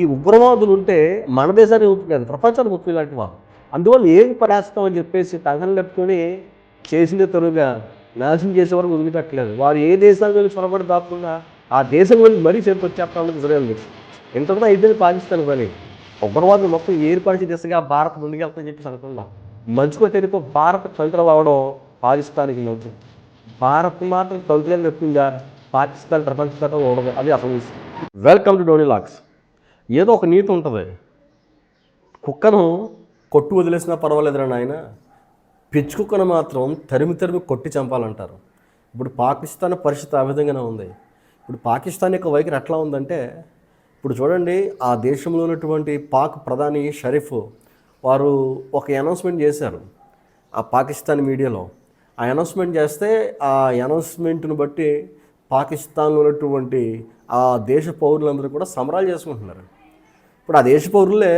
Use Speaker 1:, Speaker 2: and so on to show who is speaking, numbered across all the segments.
Speaker 1: ఈ ఉగ్రవాదులు ఉంటే మన దేశానికి ముప్పు కాదు ప్రపంచానికి ముప్పు ఇలాంటి వారు. అందువల్ల ఏం పడేస్తాం అని చెప్పేసి తగలు లెప్పుకొని చేసిన తరుగా నాశనం చేసే వరకు వదిలిపెట్టలేదు. వారు ఏ దేశానికి వెళ్ళి చొరబడి దాక్కుండా ఆ దేశం గురించి మరీ చేతికి వచ్చేస్తామని ఉన్నది ఇజ్రాయల్ ఇంతకుముందు అయిపోయింది పాకిస్తాన్ పని. ఉగ్రవాదులు మొత్తం ఏర్పరిచే దిశగా భారత్ ముందుకెళ్తుందని చెప్పి అనుకున్నాం మంచుకో తెలియక భారత్ ఫలితం అవ్వడం పాకిస్తాన్కి లేదు భారత్ మాత్రం ఫలితాలు చెప్పిందా పాకిస్తాన్ ప్రపంచంలో ఉండదు అది అసలు వెల్కమ్ టు డోనీ లాక్స్ ఏదో ఒక నీతి ఉంటుంది. కుక్కను కొట్టు వదిలేసినా పర్వాలేదురా నాయన. పిచ్చి కుక్కను మాత్రం తరిమి తరిమి కొట్టి చంపాలంటారు. ఇప్పుడు పాకిస్తాన్ పరిస్థితి ఆ విధంగానే ఉంది. ఇప్పుడు పాకిస్తాన్ యొక్క వైఖరి ఎట్లా ఉందంటే ఇప్పుడు చూడండి ఆ దేశంలో ఉన్నటువంటి పాక్ ప్రధాని షరీఫ్ వారు ఒక అనౌన్స్మెంట్ చేశారు ఆ పాకిస్తాన్ మీడియాలో. ఆ అనౌన్స్మెంట్ చేస్తే ఆ అనౌన్స్మెంట్ను బట్టి పాకిస్తాన్లో ఉన్నటువంటి ఆ దేశ పౌరులందరూ కూడా సమరాలు చేసుకుంటున్నారు. ఇప్పుడు ఆ దేశ పౌరులే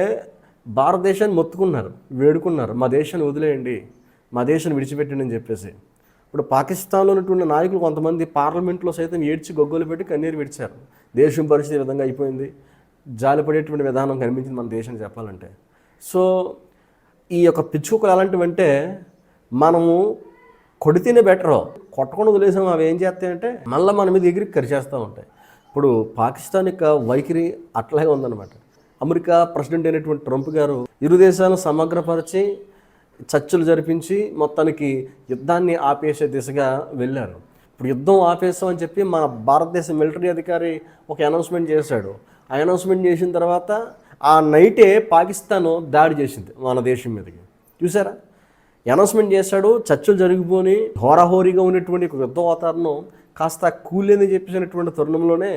Speaker 1: భారతదేశాన్ని మొత్తుకున్నారు వేడుకున్నారు. మా దేశాన్ని వదిలేయండి మా దేశాన్ని విడిచిపెట్టండి అని చెప్పేసి. ఇప్పుడు పాకిస్తాన్లో ఉన్నటువంటి నాయకులు కొంతమంది పార్లమెంట్లో సైతం ఏడ్చి గొగ్గలు పెట్టి కన్నీరు విడిచారు. దేశం పరిస్థితి విధంగా అయిపోయింది. జాలిపడేటువంటి విధానం కనిపించింది మన దేశం చెప్పాలంటే. సో ఈ యొక్క పిచ్చుకులు ఎలాంటివంటే మనము కొడితేనే బెటరు. కొట్టకుండా వదిలేసాం అవి ఏం చేస్తాయంటే మళ్ళీ మన మీద ఎగిరి కరిచేస్తూ ఉంటాయి. ఇప్పుడు పాకిస్తాన్ యొక్క వైఖరి అట్లాగే ఉందన్నమాట. అమెరికా ప్రెసిడెంట్ అయినటువంటి ట్రంప్ గారు ఇరు దేశాలను సమగ్రపరిచి చర్చలు జరిపించి మొత్తానికి యుద్ధాన్ని ఆపేసే దిశగా వెళ్ళారు. ఇప్పుడు యుద్ధం ఆపేస్తామని చెప్పి మన భారతదేశ మిలిటరీ అధికారి ఒక అనౌన్స్మెంట్ చేశాడు. ఆ అనౌన్స్మెంట్ చేసిన తర్వాత ఆ నైటే పాకిస్తాన్ దాడి చేసింది మన దేశం మీదకి. చూసారా అనౌన్స్మెంట్ చేశాడు చర్చలు జరిగిపోని హోరాహోరీగా ఉన్నటువంటి ఒక యుద్ధ వాతావరణం కాస్త కూలేని చెప్పేసినటువంటి తరుణంలోనే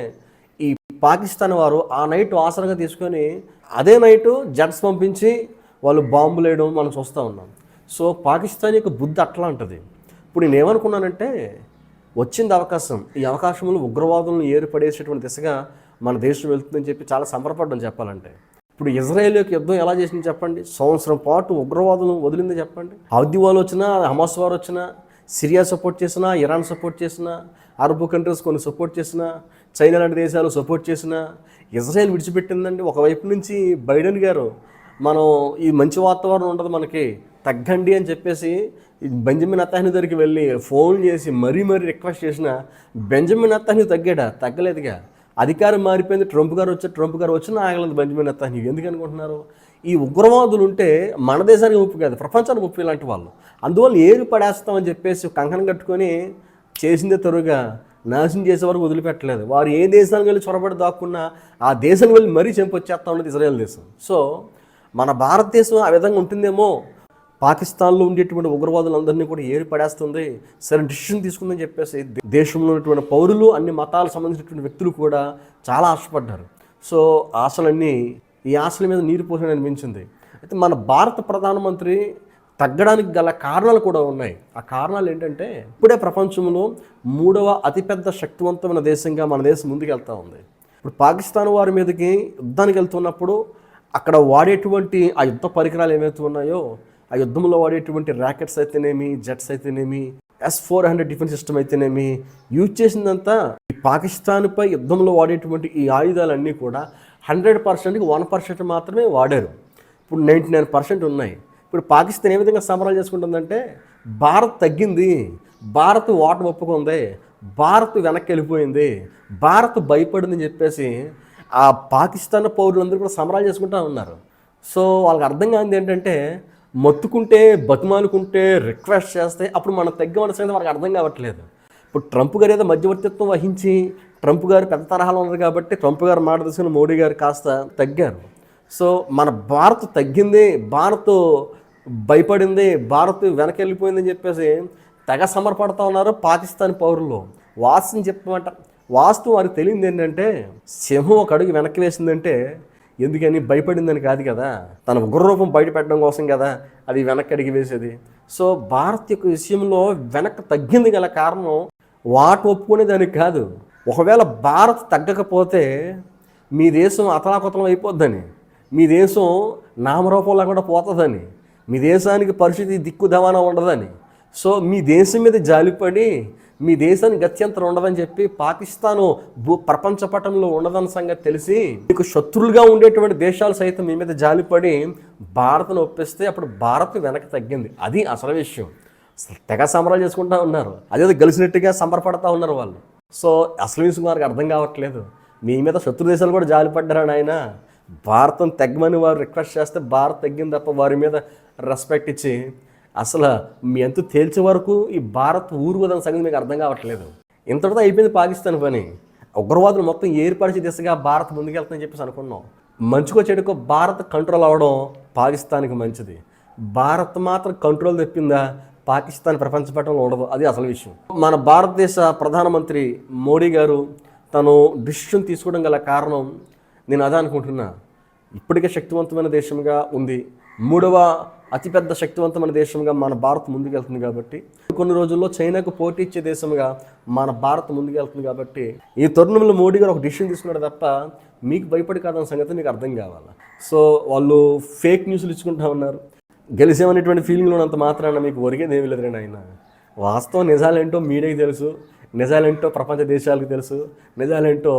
Speaker 1: పాకిస్తాన్ వారు ఆ నైట్ ఆసరగా తీసుకొని అదే నైటు జట్స్ పంపించి వాళ్ళు బాంబులు వేయడం మనం చూస్తూ ఉన్నాం. సో పాకిస్తాన్ యొక్క బుద్ధి అట్లా ఉంటుంది. ఇప్పుడు నేను ఏమనుకున్నానంటే వచ్చింది అవకాశం. ఈ అవకాశంలో ఉగ్రవాదులను ఏర్పడేసేటువంటి దిశగా మన దేశం వెళ్తుందని చెప్పి చాలా సంబరపడ్డం చెప్పాలంటే. ఇప్పుడు ఇజ్రాయెల్ యొక్క యుద్ధం ఎలా చేసింది చెప్పండి? సంవత్సరం పాటు ఉగ్రవాదులను వదిలింది చెప్పండి. హౌదీ వాళ్ళు వచ్చినా హమాస్ వారు వచ్చినా సిరియా సపోర్ట్ చేసినా ఇరాన్ సపోర్ట్ చేసినా అరబ్ కంట్రీస్ కొన్ని సపోర్ట్ చేసినా చైనా లాంటి దేశాలు సపోర్ట్ చేసినా ఇజ్రాయెల్ విడిచిపెట్టిందండి. ఒకవైపు నుంచి బైడెన్ గారు మనం ఈ మంచి వాతావరణం ఉండదు మనకి తగ్గండి అని చెప్పేసి ఈ బెంజమిన్ అత్తాని దగ్గరికి వెళ్ళి ఫోన్ చేసి మరీ మరీ రిక్వెస్ట్ చేసిన బెంజమిన్ అత్తాని తగ్గాడా? తగ్గలేదుగా. అధికారం మారిపోయింది. ట్రంప్ గారు వచ్చారు ట్రంప్ గారు వచ్చినా ఆగలేదు బెంజమిన్ అత్తాని ఎందుకు అనుకుంటున్నారు? ఈ ఉగ్రవాదులు ఉంటే మన దేశానికి ముప్పు కాదు ప్రపంచానికి ముప్పు ఇలాంటి వాళ్ళు. అందువల్ల ఏది పడేస్తామని చెప్పేసి కంకణం కట్టుకొని చేసిందే తరుగా నాశనం చేసే వరకు వదిలిపెట్టలేదు. వారు ఏ దేశానికి వెళ్ళి చొరబడి దాక్కున్నా ఆ దేశం వెళ్ళి మరీ చెంపొచ్చేస్తా ఉన్నది ఇజ్రాయెల్ దేశం. సో మన భారతదేశం ఆ విధంగా ఉంటుందేమో? పాకిస్తాన్లో ఉండేటువంటి ఉగ్రవాదులందరినీ కూడా ఏరి పడేస్తుంది. సరే డిసిషన్ తీసుకుందని చెప్పేసి దేశంలో ఉన్నటువంటి పౌరులు అన్ని మతాలకు సంబంధించినటువంటి వ్యక్తులు కూడా చాలా ఆశపడ్డారు. సో ఆశలన్నీ ఈ ఆశల మీద నీరు పోసిన అనిపించింది. అయితే మన భారత ప్రధానమంత్రి తగ్గడానికి గల కారణాలు కూడా ఉన్నాయి. ఆ కారణాలు ఏంటంటే ఇప్పుడే ప్రపంచంలో మూడవ అతిపెద్ద శక్తివంతమైన దేశంగా మన దేశం ముందుకు వెళ్తూ ఉంది. ఇప్పుడు పాకిస్తాన్ వారి మీదకి యుద్ధానికి వెళ్తున్నప్పుడు అక్కడ వాడేటువంటి ఆ యుద్ధ పరికరాలు ఏవైతే ఉన్నాయో ఆ యుద్ధంలో వాడేటువంటి ర్యాకెట్స్ అయితేనేమి జెట్స్ అయితేనేమి S four hundred defence system అయితేనేమి యూజ్ చేసిందంతా ఈ పాకిస్తాన్పై యుద్ధంలో వాడేటువంటి ఈ ఆయుధాలన్నీ కూడా హండ్రెడ్ పర్సెంట్కి వన్ పర్సెంట్ మాత్రమే వాడారు. ఇప్పుడు నైంటీ నైన్ పర్సెంట్ ఉన్నాయి. ఇప్పుడు పాకిస్తాన్ ఏ విధంగా సంబరాలు చేసుకుంటుందంటే భారత్ తగ్గింది భారత్ ఓట ఒప్పుకుంది భారత్ వెనక్కి వెళ్ళిపోయింది భారత్ భయపడిందని చెప్పేసి ఆ పాకిస్తాన్ పౌరులందరూ కూడా సంబరాలు చేసుకుంటూ ఉన్నారు. సో వాళ్ళకి అర్థం కానిది ఏంటంటే మొత్తుకుంటే బతిమాలుకుంటే రిక్వెస్ట్ చేస్తే అప్పుడు మనం తగ్గమని సంగతి వాళ్ళకి అర్థం కావట్లేదు. ఇప్పుడు ట్రంప్ గారు ఏదో మధ్యవర్తిత్వం వహించి ట్రంప్ గారు పెద్ద తరహాలో ఉన్నారు కాబట్టి ట్రంప్ గారు మాట తీసుకుని మోడీ గారు కాస్త తగ్గారు. సో మన భారత్ తగ్గింది భారత్ భయపడింది భారత్ వెనక్కి వెళ్ళిపోయిందని చెప్పేసి తెగ సమర్పడతా ఉన్నారు పాకిస్తాన్ పౌరులు. వాస్తవం చెప్పమంట వాస్తవం వారికి తెలియదు ఏంటంటే సింహం ఒక అడుగు వెనక్కి వేసిందంటే ఎందుకని భయపడిందని కాదు కదా? తన ఉగ్రరూపం బయట పెట్టడం కోసం కదా అది వెనక్కి అడిగి వేసేది. సో భారత్ యొక్క విషయంలో వెనక్కి తగ్గింది గల కారణం వాటి ఒప్పుకునే దానికి కాదు. ఒకవేళ భారత్ తగ్గకపోతే మీ దేశం అతలాకుతలం అయిపోద్దని మీ దేశం నామరూపంలో కూడా పోతుందని మీ దేశానికి పరిస్థితి దిక్కు దవానా ఉండదని. సో మీ దేశం మీద జాలిపడి
Speaker 2: మీ దేశానికి గత్యంతరం ఉండదని చెప్పి పాకిస్తాను భూ ప్రపంచ పటంలో ఉండదన్న సంగతి తెలిసి మీకు శత్రులుగా ఉండేటువంటి దేశాలు సైతం మీ మీద జాలిపడి భారత్ను ఒప్పిస్తే అప్పుడు భారత్ వెనక్కి తగ్గింది. అది అసలు విషయం. తెగ సంబరాలు చేసుకుంటా ఉన్నారు. అదేదో గెలిచినట్టుగా సంబరపడతా ఉన్నారు వాళ్ళు. సో అసలు విషయం వారికి అర్థం కావట్లేదు. మీ మీద శత్రు దేశాలు కూడా జాలిపడ్డారని ఆయన భారతం తగ్గమని వారు రిక్వెస్ట్ చేస్తే భారత్ తగ్గింది తప్ప వారి మీద రెస్పెక్ట్ ఇచ్చి అసలు మీ ఎంత తేల్చే వరకు ఈ భారత్ ఊరు వదన సంగతి మీకు అర్థం కావట్లేదు. ఇంతటితో అయిపోయింది పాకిస్తాన్ పని. ఉగ్రవాదులు మొత్తం ఏర్పరిచే దిశగా భారత్ ముందుకెళ్తుందని చెప్పేసి అనుకున్నాం. మంచుకో చెడుకో భారత్ కంట్రోల్ అవ్వడం పాకిస్తాన్కి మంచిది. భారత్ మాత్రం కంట్రోల్ తెప్పిందా పాకిస్తాన్ ప్రపంచ పటంలో ఉండదు. అది అసలు విషయం. మన భారతదేశ ప్రధానమంత్రి మోడీ గారు తను డిసిషన్ తీసుకోవడం గల కారణం నేను అదా అనుకుంటున్నా. ఇప్పటికే శక్తివంతమైన దేశంగా ఉంది. మూడవ అతిపెద్ద శక్తివంతమైన దేశంగా మన భారత్ ముందుకెళ్తుంది కాబట్టి కొన్ని రోజుల్లో చైనాకు పోటీ ఇచ్చే దేశంగా మన భారత్ ముందుకెళ్తుంది కాబట్టి ఈ తరుణంలో మోడీ గారు ఒక డిసిషన్ తీసుకున్నాడు తప్ప మీకు భయపడి కాదన్న సంగతి మీకు అర్థం కావాలి? సో వాళ్ళు ఫేక్ న్యూస్లు ఇచ్చుకుంటా ఉన్నారు. గెలిసామనేటువంటి ఫీలింగ్లో ఉన్నంత మాత్రాన మీకు ఒరిగేది ఏమీ లేదు ఆయన వాస్తవం నిజాలేంటో మీడియాకి తెలుసు నిజాలేంటో ప్రపంచ దేశాలకు తెలుసు నిజాలేంటో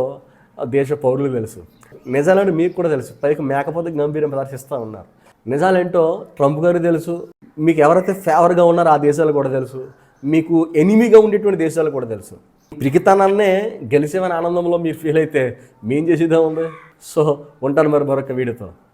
Speaker 2: దేశ పౌరులు తెలుసు. నిజాలని మీకు కూడా తెలుసు. పైకి మేకపోతే గంభీరం ప్రదర్శిస్తూ ఉన్నారు. నిజాలేంటో ట్రంప్ గారు తెలుసు. మీకు ఎవరైతే ఫేవర్గా ఉన్నారో ఆ దేశాలు కూడా తెలుసు. మీకు ఎనిమిగా ఉండేటువంటి దేశాలు కూడా తెలుసు. పిరికితనాన్నే గెలిచేవని ఆనందంలో మీరు ఫీల్ అయితే మేం చేసేదే ఉంది సో ఉంటాను మరి మరొక వీడితో